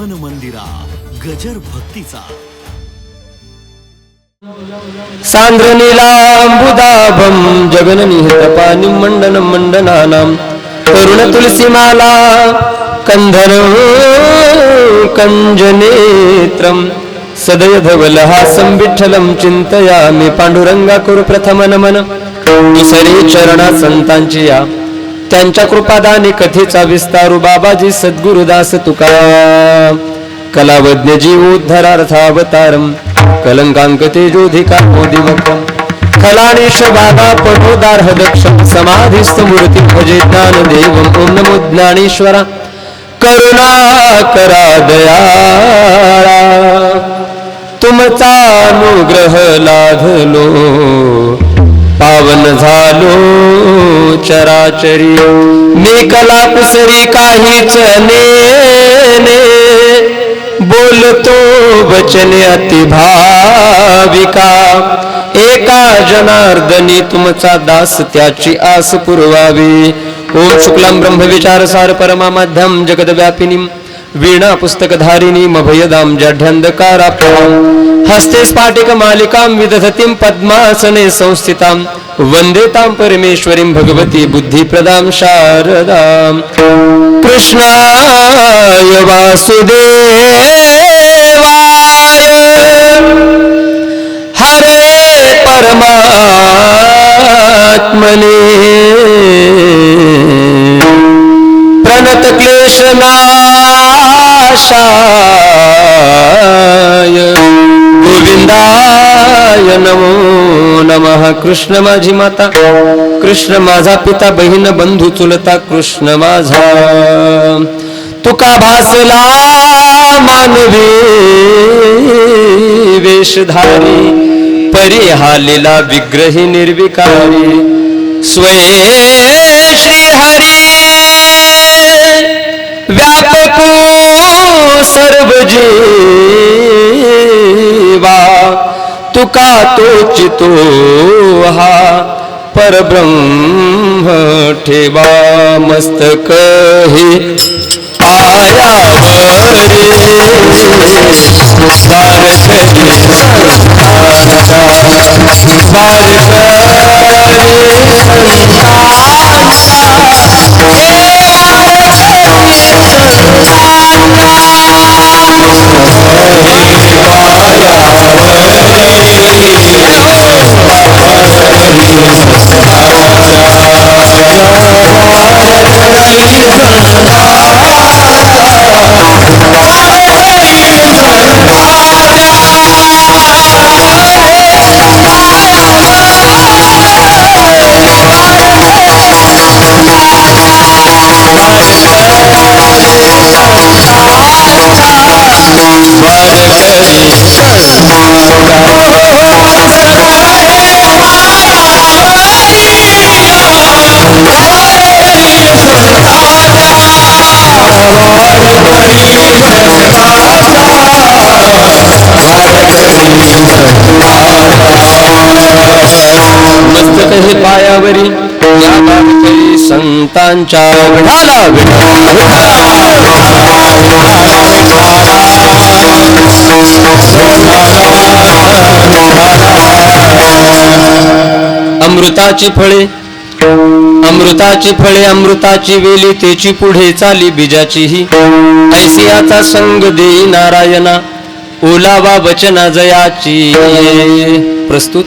मन मंदिरा गजर भक्तीचा. सान्द्रनीलाम्बुदाभं जगननिहितपानिं मण्डनं मण्डनानां तरुणतुलसीमाला कन्धर कञ्जनेत्रं सदयधवलहासं विठ्ठलं चिन्तयामि पांडुरंगा कुरु प्रथम नमन दुसरे चरणा संतांची या. त्यांच्या कृपादाने कथेचा विस्तारू बाबाजी सद्गुरुदास तुका कलावज्ञ जीव उद्धरार्थावतारम कलंकांक तेजोधिका मोदिमकम कलानेश बाबा पटोदार हदक्ष समाधिस्थ मूर्ती भजे ज्ञान देव ओम नमो ज्ञानेश्वरा. करुणा करा दयाळा. तुमचा अनुग्रह लाधलो पावन झालो चराचरी मी कला कुसरी काहीच नेने बोलतो वचने अतिभाविका. एका जनार्दनी तुमचा दास त्याची आस पुरवावी. ओम शुक्लां ब्रह्मविचार सार परमा माध्यम जगदव्यापिनी. वीणा पुस्तकधारिणी मभयदाम जढ्यन्धकाराप्तां हस्ते स्फाटिक मालिकां विदधतीं पद्मासने संस्थितां। वन्देतां परमेश्वरीं भगवती बुद्धिप्रदां शारदां। कृष्णाय वासुदेवाय। हरे परमात्मने। प्रणतक्लेशनाशा नमो नमः. कृष्ण माझी माता कृष्ण माझा पिता बहीण बंधू चुलता कृष्ण माझा. तुका भासला मानवी वेशधारी परिहालेला विग्रही निर्विकारी स्वय श्री हरी व्यापकू सर्व जीवा तुका तोचितो हा परब्रह्म ठेवा मस्तक हे. पायावरे मस्तक पायावरी या गावकरी संतांच्या विठाला अमृताची फळे अमृताची फळे अमृताची वेली तेची पुढे चाली बीजाची ही ऐसियाचा संग देई नारायणा ओलावा वचना जयाची. प्रस्तुत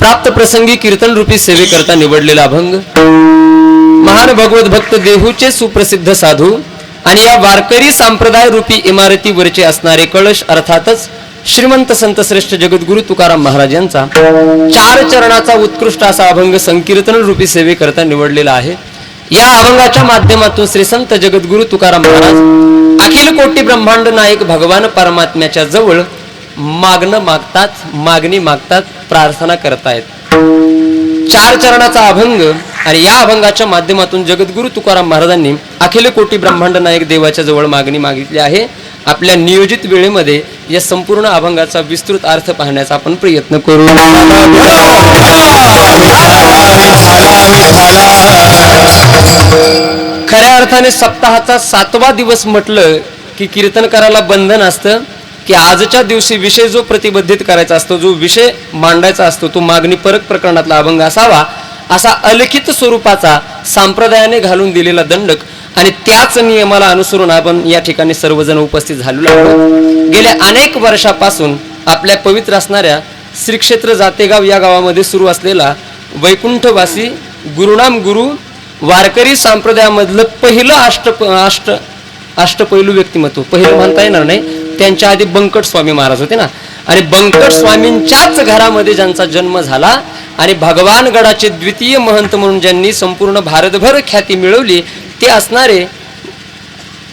प्राप्त प्रसंगी कीर्तन रूपी सेवेकरता निवडलेला अभंग. महान भगवत भक्त देहूचे सुप्रसिद्ध साधू आणि या वारकरी संप्रदाय रूपी इमारतीवरचे असणारे कळश अर्थातच श्रीमंत संत श्रेष्ठ जगद्गुरु तुकाराम महाराज यांचा चार चरणाचा उत्कृष्ट असा अभंग संकीर्तन रूपी सेवेकरता निवडलेला आहे. या अभंगाच्या माध्यमातून श्री संत जगद्गुरु तुकाराम महाराज अखिल कोटी ब्रह्मांड नायक भगवान परमात्म्याच्या जवळ मागणं मागतात मागणी मागतात प्रार्थना करतायत. चार चरणाचा अभंग आणि या अभंगाच्या माध्यमातून जगद्गुरु तुकाराम महाराजांनी अखिल कोटी ब्रह्मांड नायक देवाच्या जवळ मागणी मागितली आहे. आपल्या नियोजित वेळेमध्ये या संपूर्ण अभंगाचा विस्तृत अर्थ पाहण्याचा आपण प्रयत्न करू. खऱ्या अर्थाने सप्ताहाचा सातवा दिवस म्हटलं की कीर्तनकाराला बंधन असतं. की आजच्या दिवशी विषय जो प्रतिबंधित करायचा असतो जो विषय मांडायचा असतो तो मागणी परक प्रकरणातला अभंग असावा असा अलिखित स्वरूपाचा संप्रदायाने घालून दिलेला दंडक आणि त्याच नियमाला अनुसरून आपण या ठिकाणी सर्वजण उपस्थित झालेलो आहोत. गेल्या अनेक वर्षापासून आपल्या पवित्र असणाऱ्या श्री क्षेत्र जातेगाव या गावामध्ये सुरू असलेला वैकुंठवासी गुरुनाम गुरु वारकरी संप्रदायामधलं पहिलं अष्ट अष्ट अष्टपैलू व्यक्तिमत्व. पहिलं म्हणता येणार नाही. त्यांच्या आधी बंकट स्वामी महाराज होते ना. आणि बंकट स्वामींच्याच घरामध्ये ज्यांचा जन्म झाला आणि भगवान गडाचे द्वितीय महंत म्हणून ज्यांनी संपूर्ण भारतभर ख्याती मिळवली ते असणारे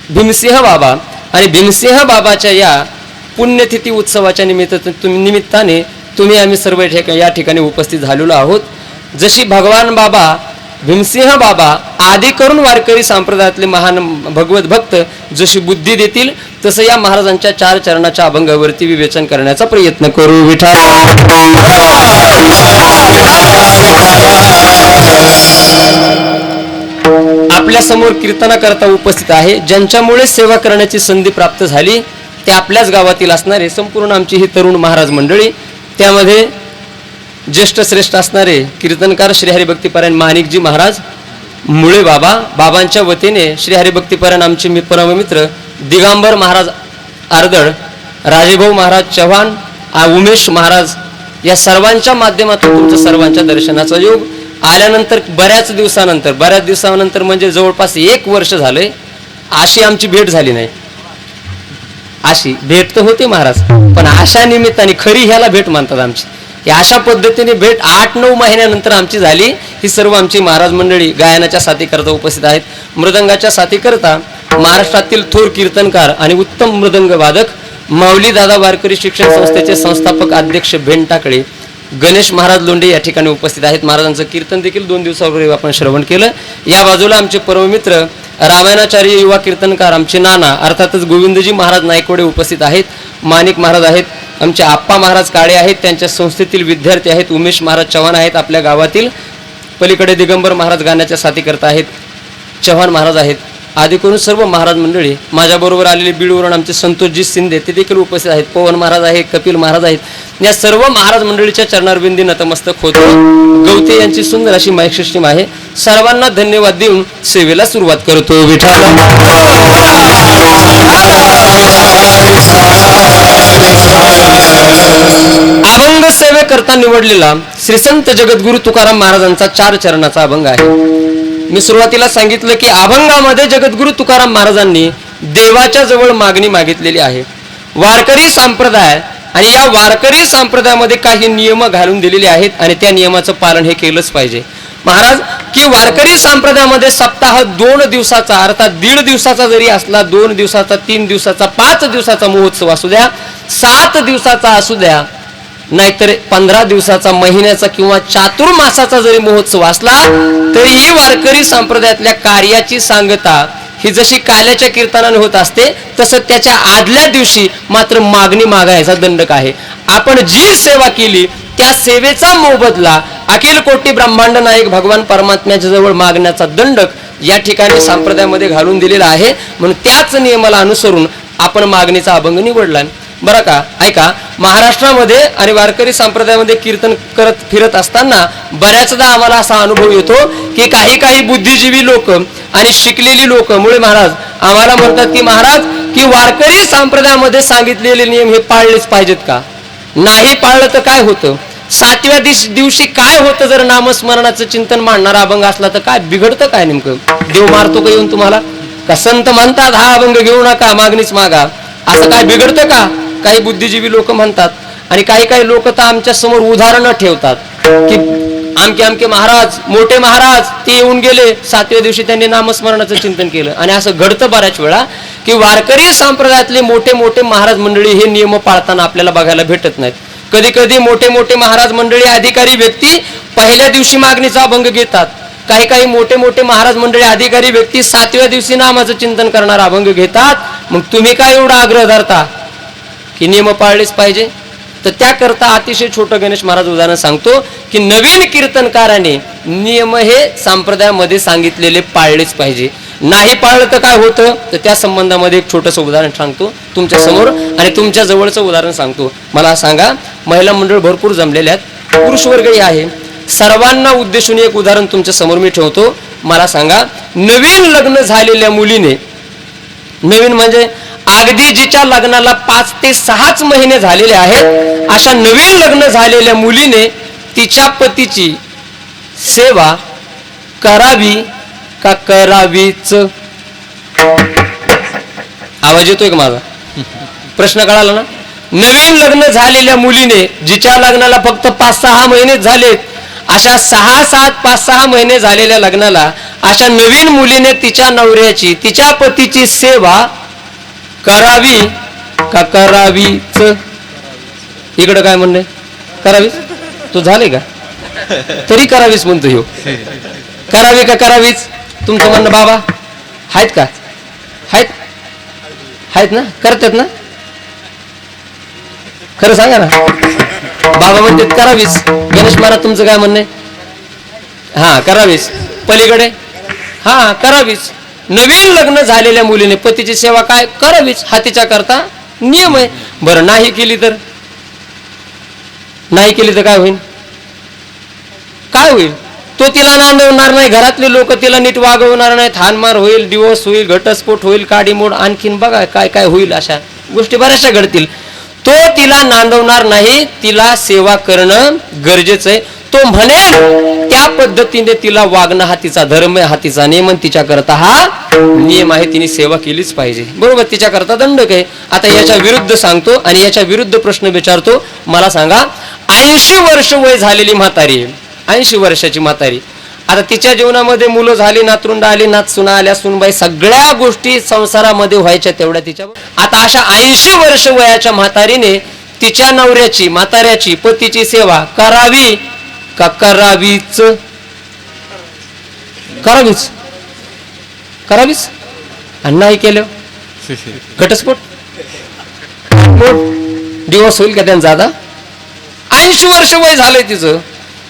भीमसिंह बाबा. आणि भीमसिंह बाबाच्या या पुण्यतिथी उत्सवाच्या निमित्त तुम्ही निमित्ताने तुम्ही आम्ही सर्व या ठिकाणी उपस्थित झालेलो आहोत. जशी भगवान बाबा भीमसिंह बाबा आदी करून वारकरी संप्रदायातले महान भगवत भक्त जशी बुद्धी देतील तसं या महाराजांच्या चार चरणाच्या अभंगावरती विवेचन करण्याचा प्रयत्न करू. विठा आपल्यासमोर कीर्तनाकरता उपस्थित आहे. ज्यांच्यामुळे सेवा करण्याची संधी प्राप्त झाली ते आपल्याच गावातील असणारे संपूर्ण आमची ही तरुण महाराज मंडळी. त्यामध्ये ज्येष्ठ श्रेष्ठ असणारे कीर्तनकार श्री हरिभक्तीपरायण माणिकजी महाराज मुळे बाबा बाबांच्या वतीने श्री हरिभक्तीपरायण आमचे मी परममित्र दिगांबर महाराज आरदळ राजेभाऊ महाराज चव्हाण उमेश महाराज या सर्वांच्या माध्यमातून तुमचं सर्वांच्या दर्शनाचा योग आल्यानंतर बऱ्याच दिवसानंतर बऱ्याच दिवसानंतर म्हणजे जवळपास एक वर्ष झालंय अशी आमची भेट झाली नाही. अशी भेट तर होती महाराज पण अशा निमित्ताने खरी ह्याला भेट मानतात आमची. अशा पद्धतीने भेट आठ नऊ महिन्यानंतर आमची झाली. ही सर्व आमची महाराज मंडळी गायनाच्या साथीकरता उपस्थित आहेत. मृदंगाच्या साथीकरता महाराष्ट्रातील थोर कीर्तनकार आणि उत्तम मृदंग वादक माऊली दादा वारकरी शिक्षण संस्थेचे संस्थापक अध्यक्ष भेंड टाकळे गणेश महाराज लोंढे या ठिकाणी उपस्थित आहेत. महाराजांचं कीर्तन देखील दोन दिवसापूर्वी आपण श्रवण केलं. या बाजूला आमचे परममित्र रामायणाचार्य युवा कीर्तनकार आमचे नाना अर्थातच गोविंदजी महाराज नायकवडे उपस्थित आहेत. माणिक महाराज आहेत. आमचे आप्पा महाराज काळे आहेत त्यांच्या संस्थेतील विद्यार्थी आहेत उमेश महाराज चव्हाण आहेत आपल्या गावातील. पलीकडे दिगंबर महाराज गाण्याच्या साथी करत आहेत चव्हाण महाराज आहेत. आदी करून सर्व महाराज मंडळी माझ्याबरोबर आलेले बीडवरून आमचे संतोषजी शिंदे ते देखील उपस्थित आहेत. पवन महाराज आहे कपिल महाराज आहेत. या सर्व महाराज मंडळीच्या चरणारविंदी नतमस्तक होतो गवते यांची सुंदर अशी माईक सिस्टीम आहे. सर्वांना धन्यवाद देऊन सेवेला सुरुवात करतो विठाला करता निवडलेला श्रीसंत जगद्गुरु तुकाराम महाराजांचा चार चरणाचा अभंग आहे. मी सुरुवातीला सांगितलं की अभंगामध्ये जगद्गुरु तुकाराम महाराजांनी देवाच्या जवळ मागणी मागितलेली आहे. वारकरी संप्रदाय आणि या वारकरी संप्रदायामध्ये काही नियम घालून दिलेले आहेत आणि त्या नियमाचं पालन हे केलंच पाहिजे. महाराज की वारकरी संप्रदायामध्ये सप्ताह दोन दिवसाचा अर्थात दीड दिवसाचा जरी असला दोन दिवसाचा तीन दिवसाचा पाच दिवसाचा महोत्सव असू द्या सात दिवसाचा असू द्या नाहीतर पंधरा दिवसाचा महिन्याचा किंवा चातुर्मासाचा जरी महोत्सव असला तरीही वारकरी संप्रदायातल्या कार्याची सांगता ही जशी काल्याच्या कीर्तनाने होत असते तसं त्याच्या आदल्या दिवशी मात्र मागणी मागायचा दंडक आहे. आपण जी सेवा केली त्या सेवेचा मोबदला अखिल कोटी ब्रह्मांड नायक भगवान परमात्म्याच्या जवळ मागण्याचा दंडक या ठिकाणी संप्रदायामध्ये घालून दिलेला आहे. म्हणून त्याच नियमाला अनुसरून आपण मागणीचा अभंग निवडला. बरं का? ऐका महाराष्ट्रामध्ये आणि वारकरी संप्रदायामध्ये कीर्तन करत फिरत असताना बऱ्याचदा आम्हाला असा अनुभव येतो की काही काही बुद्धिजीवी लोक आणि शिकलेली लोक मुळे महाराज आम्हाला म्हणतात की महाराज की वारकरी संप्रदायामध्ये सांगितलेले नियम हे पाळलेच पाहिजेत का? नाही पाळलं तर काय होतं? सातव्या दिवशी दिवशी काय होतं जर नामस्मरणाचं चिंतन मांडणारा अभंग असला तर काय? बिघडतं काय नेमकं? देव मारतो का येऊन तुम्हाला? का संत म्हणतात हा अभंग घेऊ नका मागणीच मागा. असं काय बिघडतं का? काही बुद्धिजीवी लोक म्हणतात आणि काही काही लोक तर आमच्यासमोर उदाहरणं ठेवतात की आमके आमके महाराज मोठे महाराज ते येऊन गेले. सातव्या दिवशी त्यांनी नामस्मरणाचं चिंतन केलं. आणि असं घडतं बऱ्याच वेळा की वारकरी संप्रदायातले मोठे मोठे महाराज मंडळी हे नियम पाळताना आपल्याला बघायला भेटत नाहीत. कधी कधी मोठे मोठे महाराज मंडळी अधिकारी व्यक्ती पहिल्या दिवशी मागणीचा अभंग घेतात. काही काही मोठे मोठे महाराज मंडळी अधिकारी व्यक्ती सातव्या दिवशी नामाचं चिंतन करणारा अभंग घेतात. मग तुम्ही काय एवढा आग्रह धरता? की नियम पाळलेच पाहिजे. तर त्याकरता अतिशय छोटं गणेश महाराज उदाहरण सांगतो की नवीन कीर्तनकाराने नियम हे संप्रदायामध्ये सांगितलेले पाळलेच पाहिजे. नाही पाळलं तर काय होतं? तर त्या संबंधामध्ये एक छोटंसं उदाहरण सांगतो तुमच्यासमोर आणि तुमच्या जवळचं उदाहरण सांगतो. मला सांगा महिला मंडळ भरपूर जमलेले आहेत. पुरुष वर्गही आहे. सर्वांना उद्देशून एक उदाहरण तुमच्यासमोर मी ठेवतो. मला सांगा नवीन लग्न झालेल्या मुलीने नवीन म्हणजे अगदी जिच्या लग्नाला पाच ते सहाच महिने झालेले आहेत अशा नवीन लग्न झालेल्या मुलीने तिच्या पतीची सेवा करावी का करावीच? आवाज येतोय का माझा? प्रश्न कळाला ना? नवीन लग्न झालेल्या मुलीने जिच्या लग्नाला फक्त पाच सहा महिने झालेत अशा सहा सात पाच सहा महिने झालेल्या लग्नाला अशा नवीन मुलीने तिच्या नवऱ्याची तिच्या पतीची सेवा करावी का करावीच? इकडं काय म्हणणे? करावीच? तू झाले का? तरी करावीच म्हणतो ह्यो. करावी का करावीच? तुमचं म्हणणं बाबा आहेत का? आहेत? आहेत ना? करतात ना? खरं सांगा ना. बाबा म्हणतात करावीच. गणेश महाराज तुमचं काय म्हणणं? आहे हा करावीच. पलीकडे? हा करावीच. नवीन लग्न झालेल्या मुलीने पतीची सेवा काय करावीच? हा तिच्या करता नियम आहे. बरं नाही केली तर? नाही केली तर काय होईल? काय होईल? तो तिला नांदवणार नाही. घरातले लोक तिला नीट वागवणार नाही. थानमार होईल दिवस होईल घटस्फोट होईल काडीमोड आणखीन बघा काय काय होईल अशा गोष्टी बऱ्याचशा घडतील. तो तिला नांदवणार नाही. तिला सेवा करणं गरजेचं आहे. तो म्हणेल त्या पद्धतीने तिला वागणं हा तिचा धर्म हा तिचा नियम तिच्या करता हा नियम आहे. तिने सेवा केलीच पाहिजे. बरोबर तिच्या करता दंडक आहे. आता याच्या विरुद्ध सांगतो आणि याच्या विरुद्ध प्रश्न विचारतो. मला सांगा ऐंशी वर्ष वय झालेली म्हातारी ऐंशी वर्षाची म्हातारी. आता तिच्या जीवनामध्ये मुलं झाली नातरुंड आली नात सुना आल्या सुनबाई सगळ्या गोष्टी संसारामध्ये व्हायच्या तेवढ्या तिच्या. आता अशा ऐंशी वर्ष वयाच्या म्हातारीने तिच्या नवऱ्याची म्हाताऱ्याची पतीची सेवा करावी. का करावीच? करावीच. करावीच? आणि नाही केलं? घटस्फोट? दिवस होईल का त्यांचा आता? ऐंशी वर्ष वय झालंय तिचं.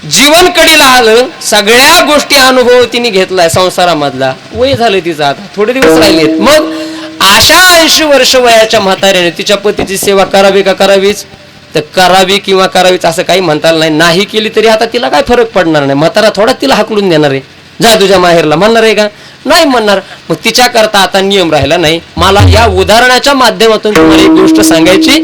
जीवन कडीला आलं सगळ्या गोष्टी अनुभव तिने घेतलाय संसारामधला. वय झालंय तिचं आता. थोडे दिवस राहिलेत मग अशा ऐंशी वर्ष वयाच्या म्हाताऱ्याने तिच्या पतीची सेवा करावी का करावीच? तर करावी किंवा करावीच असं काही म्हणता नाही. नाही केली तरी आता तिला काय फरक पडणार नाही. म्हातारा थोडा तिला हाकलून देणार आहे. जा तुझ्या माहेरला. म्हणणार आहे का? नाही म्हणणार. मग तिच्या करता आता नियम राहिला नाही. मला या उदाहरणाच्या माध्यमातून तुम्हाला एक गोष्ट सांगायची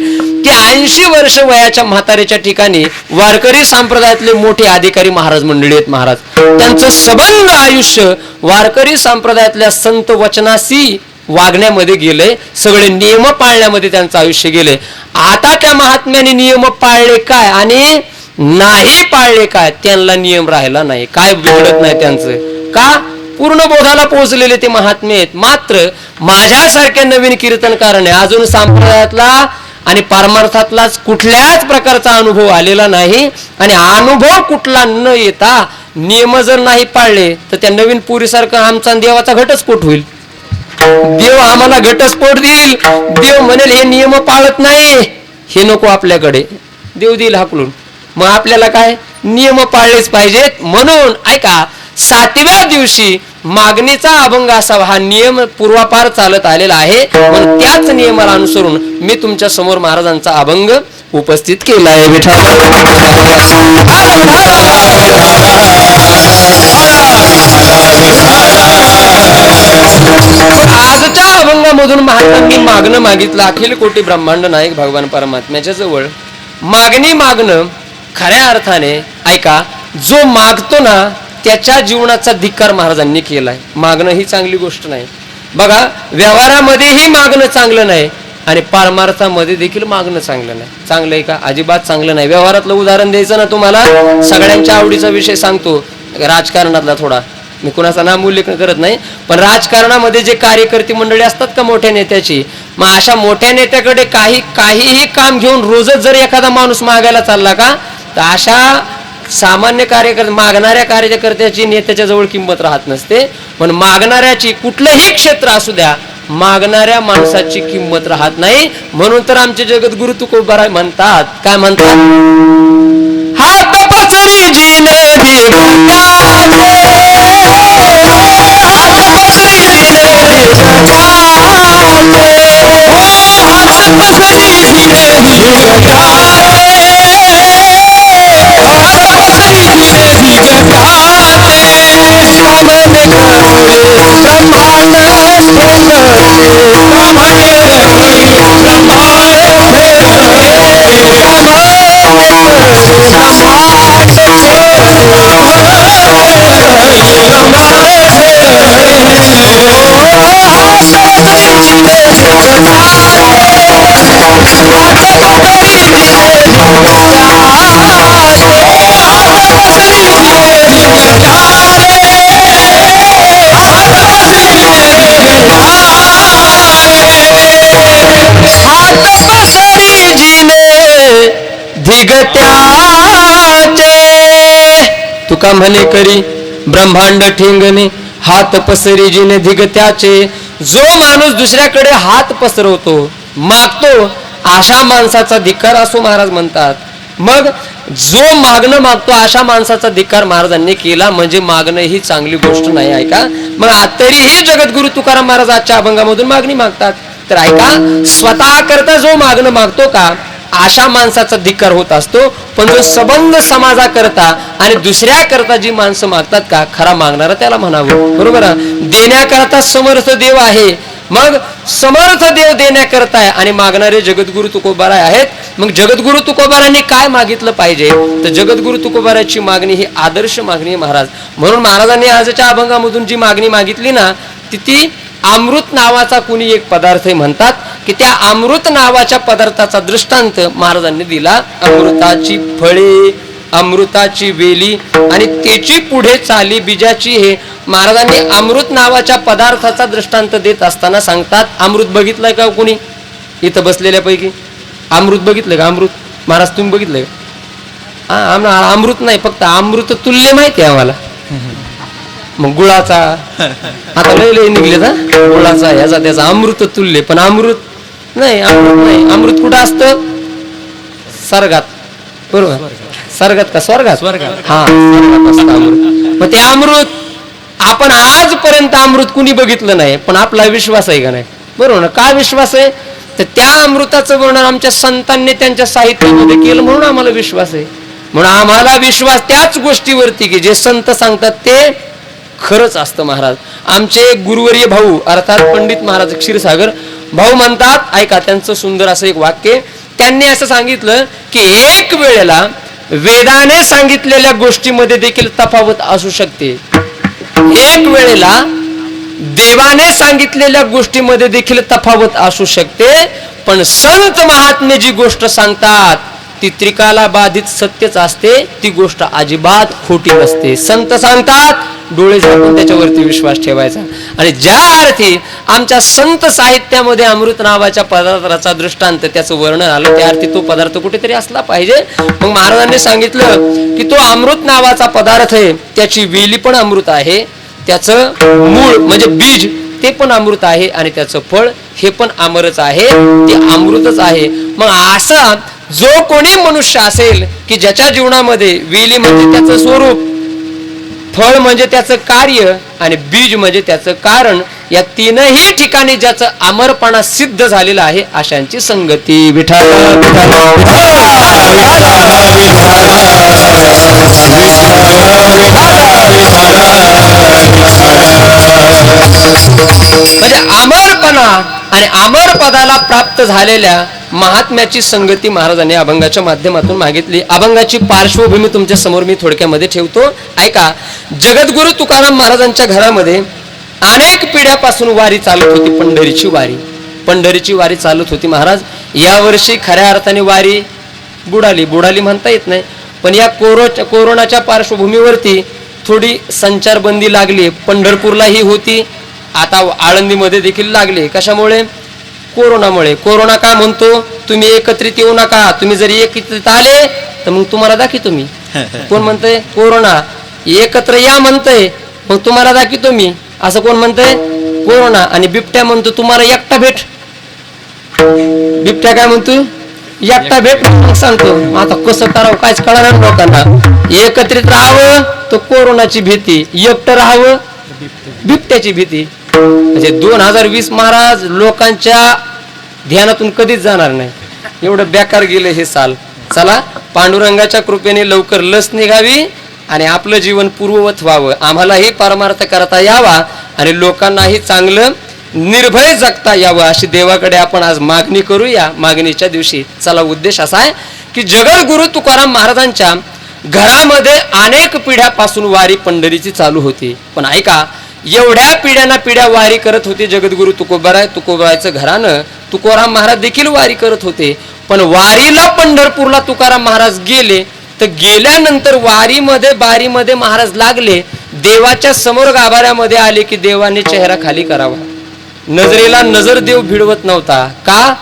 की ऐंशी वर्ष वयाच्या म्हातारेच्या ठिकाणी वारकरी संप्रदायातले मोठे अधिकारी महाराज मंडळी आहेत महाराज. त्यांचं सबंध आयुष्य वारकरी संप्रदायातल्या संत वचनासी वागण्यामध्ये गेले सगळे नियम पाळण्यामध्ये त्यांचं आयुष्य गेले आता त्या महात्म्याने नियम पाळले काय आणि नाही पाळले काय त्यांना नियम राहिला नाही. काय बिघडत नाही त्यांचं? का? पूर्ण बोधाला पोहोचलेले ते महात्मे आहेत. मात्र माझ्यासारख्या नवीन कीर्तनकाराने अजून संप्रदायातला आणि पारमार्थातलाच कुठल्याच प्रकारचा अनुभव आलेला नाही आणि अनुभव कुठला न येता नियम जर नाही पाळले तर त्या नवीन पुरीसारखं आमचा देवाचा देवाचा घटस्फोट होईल. देव आम्हाला घटस्फोट देईल. देव म्हणेल हे नियम पाळत नाही. हे नको आपल्याकडे. देव देईल हाकलून. मग आपल्याला काय? नियम पाळलेच पाहिजेत. म्हणून ऐका सातव्या दिवशी मागणीचा अभंग असावा. हा नियम पूर्वापार चालत आलेला आहे. पण त्याच नियमाला अनुसरून मी तुमच्यासमोर महाराजांचा अभंग उपस्थित केला आहे आजच्या अभंगामधून महात्म्यांनी मागणं मागितलं. अखिल कोटी ब्रह्मांड नायक भगवान परमात्म्याच्या जवळ. मागणी मागणं खऱ्या अर्थाने ऐका जो मागतो ना त्याच्या जीवनाचा धिक्कार महाराजांनी केलाय. मागणं ही चांगली गोष्ट नाही. बघा व्यवहारामध्येही मागणं चांगलं नाही. आणि पारमार्थामध्ये देखील मागणं चांगलं नाही. चांगलं आहे का? अजिबात चांगलं नाही. व्यवहारातलं उदाहरण द्यायचं ना तुम्हाला? सगळ्यांच्या आवडीचा विषय सांगतो. राजकारणातला थोडा. मी कुणाचा नाम उल्लेख करत नाही पण राजकारणामध्ये जे कार्यकर्ते मंडळी असतात का मोठ्या नेत्याची? मग अशा मोठ्या नेत्याकडे काही काहीही काम घेऊन रोजच जर एखादा माणूस मागायला चालला का? तर अशा सामान्य कार्यकर्ते मागणाऱ्या कार्यकर्त्याची नेत्याच्या जवळ किंमत राहत नसते. पण मागणाऱ्याची कुठलंही क्षेत्र असू द्या मागणाऱ्या माणसाची किंमत राहत नाही. म्हणून तर आमचे जगद्गुरु तुकोबाराय म्हणतात. काय म्हणतात? हा पसरी जीन तुका म्हणे करी ब्रह्मांड ठेंगणे हात पसरी जिने धिगत्याचे. जो माणूस दुसऱ्याकडे हात पसरवतो मागतो अशा माणसाचा धिक्कार असो महाराज म्हणतात. मग जो मागणं मागतो अशा माणसाचा धिक्कार महाराजांनी केला म्हणजे मागणं ही चांगली गोष्ट नाही ऐका मग तरीही जगद्गुरु तुकाराम महाराज आजच्या अभंगामधून मागणी मागतात. तर ऐका स्वतः करता जो मागणं मागतो का अशा माणसाचा धिक्कार होत असतो पण जो संबंध समाजाकरता आणि दुसऱ्या करता जी माणसं मागतात का खरा मागणारा त्याला म्हणावं. बरोबर? देण्याकरता समर्थ देव आहे. मग समर्थ देव देण्याकरता आणि मागणारे जगद्गुरु तुकोबाराय आहेत. मग जगद्गुरु तुकोबारांनी काय मागितलं पाहिजे? तर जगद्गुरु तुकोबाराची मागणी ही आदर्श मागणी आहे महाराज. म्हणून महाराजांनी आजच्या अभंगामधून जी मागणी मागितली ना ती ती अमृत नावाचा कुणी एक पदार्थ म्हणतात. की त्या अमृत नावाच्या पदार्थाचा दृष्टांत महाराजांनी दिला. अमृताची फळे अमृताची वेली आणि त्याची पुढे चाली बीजाची हे महाराजांनी अमृत नावाच्या पदार्थाचा दृष्टांत देत असताना सांगतात अमृत बघितलंय का हो कुणी? इथं बसलेल्यापैकी. अमृत बघितलंय का अमृत? महाराज तुम्ही बघितलंय का? हा अमृत नाही फक्त अमृत तुल्य माहिती आहे आम्हाला. मग गुळाचा? आता लय लय निघले ना गुळाचा याचा त्याचा अमृत तुल्य पण अमृत नाही अमृत नाही. अमृत कुठं असतं? स्वर्गात. बरोबर? स्वर्गात का? स्वर्गात? स्वर्गात. हा स्वर्गात असतं अमृत. मग ते अमृत आपण आजपर्यंत अमृत कुणी बघितलं नाही पण आपला विश्वास आहे का नाही? बरोबर ना? काय विश्वास आहे? तर त्या अमृताचं वर्णन आमच्या संतांनी त्यांच्या साहित्यामध्ये केलं म्हणून आम्हाला विश्वास आहे. म्हणून आम्हाला विश्वास त्याच गोष्टीवरती की जे संत सांगतात ते खरंच असतं महाराज. आमचे गुरुवर्य भाऊ अर्थात पंडित महाराज क्षीरसागर भाऊ म्हणतात ऐका त्यांचं सुंदर असं एक वाक्य त्यांनी असं सांगितलं की एक वेळेला वेदाने सांगितलेल्या गोष्टीमध्ये देखील तफावत असू शकते. एक वेळेला देवाने सांगितलेल्या गोष्टीमध्ये देखील तफावत असू शकते पण संत महात्मे जी गोष्ट सांगतात ती त्रिकाला बाधित सत्यच असते ती गोष्ट अजिबात खोटी नसते. संत सांगतात डोळे झाकून त्याच्यावरती विश्वास ठेवायचा. आणि ज्या अर्थी आमच्या संत साहित्यामध्ये अमृत नावाच्या पदार्थाचा दृष्टांत त्याचं वर्णन आलं त्या अर्थी तो पदार्थ कुठेतरी असला पाहिजे. मग महाराजांनी सांगितलं की तो अमृत नावाचा पदार्थ आहे त्याची वेली पण अमृत आहे त्याचं मूळ म्हणजे बीज ते पण अमृत आहे आणि त्याचं फळ हे पण अमरच आहे ते अमृतच आहे. मग असा जो कोणी मनुष्य असेल की ज्याच्या जीवनामध्ये वेली म्हणजे त्याचं स्वरूप फळ म्हणजे त्याचं कार्य आणि बीज म्हणजे त्याचं कारण या तीनही ठिकाणी ज्याचं अमरपणा सिद्ध झालेला आहे अशांची संगती. विठाल म्हणजे अमरपणा आणि अमर पदाला प्राप्त झालेल्या महात्म्याची संगती महाराजांनी अभंगाच्या माध्यमातून मागितली. अभंगाची पार्श्वभूमी तुमच्यासमोर मी थोडक्यामध्ये ठेवतो. ऐका जगद्गुरु तुकाराम महाराजांच्या घरामध्ये अनेक पिढ्यापासून वारी चालत होती पंढरीची वारी. पंढरीची वारी चालत होती महाराज. यावर्षी खऱ्या अर्थाने वारी बुडाली. बुडाली म्हणता येत नाही. पण या कोरो कोरोनाच्या पार्श्वभूमीवरती थोडी संचारबंदी लागली. पंढरपूरलाही होती. आता आळंदीमध्ये देखील लागली. कशामुळे? कोरोनामुळे. कोरोना काय म्हणतो? तुम्ही एकत्रित येऊ नका. तुम्ही जर एकत्रित आले तर मग तुम्हाला दाखवतो मी. कोण म्हणतंय? कोरोना. एकत्र या म्हणतंय मग तुम्हाला दाखवतो मी. असं कोण म्हणतंय? कोरोना. आणि बिबट्या म्हणतो तुम्हाला एकटा भेट. बिबट्या काय म्हणतो? एकटा भेट मग सांगतो. आता कसं करावं कायच कळणार लोकांना. एकत्रित राहावं तर कोरोनाची भीती. एकटं राहावं बिबट्याची भीती. म्हणजे दोन हजार वीस महाराज लोकांच्या ध्यानातून कधीच जाणार नाही. एवढं बेकार गेलं हे साल. चला पांडुरंगाच्या कृपेने लवकर लस निघावी आणि आपलं जीवन पूर्ववत व्हावं. आम्हालाही परमार्थ करता यावा आणि लोकांनाही चांगलं निर्भय जगता यावं अशी देवाकडे आपण आज मागणी करूया. मागणीच्या दिवशी चला उद्देश असा आहे की जगद्गुरु तुकाराम महाराजांच्या घरामध्ये अनेक पिढ्यापासून वारी पंढरीची चालू होती. पण ऐका एवढ्या पिढ्याना पिढ्या वारी करत होते जगद्गुरु तुकोबाराय. तुकोबारायचं घरानं तुकोराम महाराज देखील वारी करत होते. पण वारीला पंढरपूरला तुकाराम महाराज गेले. तर गेल्यानंतर वारीमध्ये बारीमध्ये महाराज लागले. देवाच्या समोर गाभाऱ्यामध्ये आले की देवाने चेहरा खाली करावा. नजरेला नजर देव भिडवत नव्हता. का?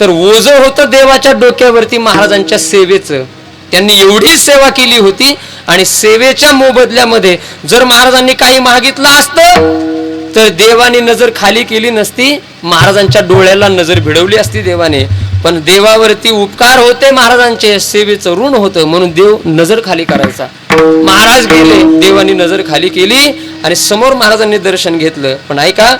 तर ओझ होतं देवाच्या डोक्यावरती महाराजांच्या सेवेचं. त्यांनी एवढी सेवा केली होती आणि सेवेच्या मोबदल्यामध्ये जर महाराजांनी काही मागितलं असतं तर देवाने नजर खाली केली नसती महाराजांच्या डोळ्याला नजर भिडवली असती देवाने. पण देवावरती उपकार होते महाराजांचे सेवेचं ऋण होतं म्हणून देव नजर खाली करायचा. महाराज गेले देवानी नजर खाली केली आणि समोर महाराजांनी दर्शन घेतलं. पण ऐका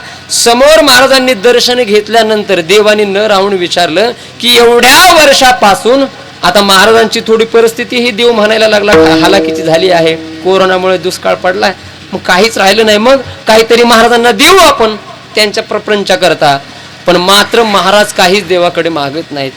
समोर महाराजांनी दर्शन घेतल्यानंतर देवानी न राहून विचारलं की एवढ्या वर्षापासून आता महाराजांची थोडी परिस्थिती ही देव म्हणायला लागला हालाकीची झाली आहे कोरोनामुळे दुष्काळ पडलाय. मग काहीच राहिलं नाही मग काहीतरी महाराजांना देऊ आपण त्यांच्या प्रपंचा करता. पण मात्र महाराज काहीच देवाकडे मागत नाहीत.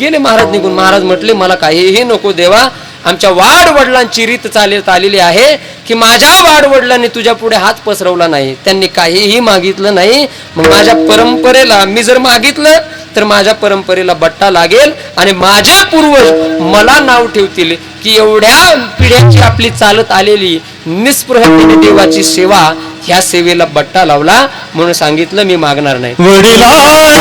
गेले महाराज निघून महाराज म्हटले मला काहीही नको देवा आमच्या वाड वडिलांची रीत चालत आलेली आहे की माझ्या वाड वडिलांनी तुझ्या पुढे हात पसरवला नाही. त्यांनी काहीही मागितलं नाही. मग माझ्या परंपरेला मी जर मागितलं तर माझ्या परंपरेला बट्टा लागेल आणि माझे पूर्वज मला नाव ठेवतील की एवढ्या पिढ्यांची आपली चालत आलेली निस्पृहतेने देवाची सेवा ह्या सेवेला बट्टा लावला म्हणून सांगितलं मी मागणार नाही. वडिलांची